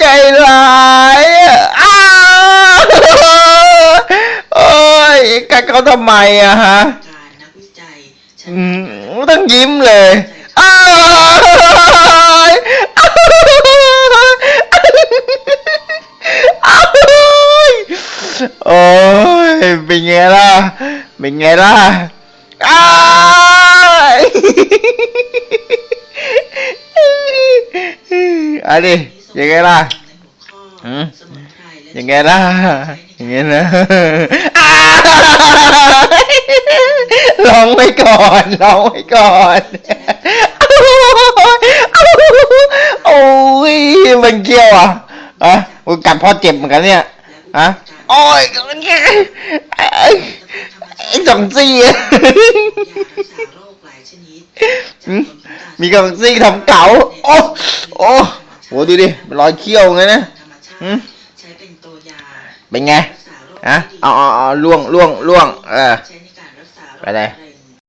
ใจร้ายอะอ้าวโอ้ยกัดเขาทำไมอะฮะ การนักวิจัยฉัน อืมต้องยิ้มเลยอ้ายอ้ายโอ้ยเป็นไงล่ะ เป็นไงล่ะอ้ายอะดิ ยังไงล่ะในหัวข้อหืมสมุนไพรและยังไงล่ะอย่างไงนะอ้ายร้องไว้ก่อนร้องไว้ก่อนโอ้ยมันเกี่ยวอะอะกูกัดพ่อเจ็บเหมือนกันเนี่ยอะโอ้ยไอ้ไอ้สองซี่อะยารักษาโรคหลายชนิดหืมมีกำลังซี่ทำเก๋าโอ้โอ้ โหดูดิเป็นรอยเขี้ยวไงนะธรรมชาหืติมใช้เป็นตัวยาเป็นไงรักษาโรคอะที่ดีเอาเอาเอาล่วงล่วงล่วงเออใช้ในการรักษาโรคไปเลยมะเร็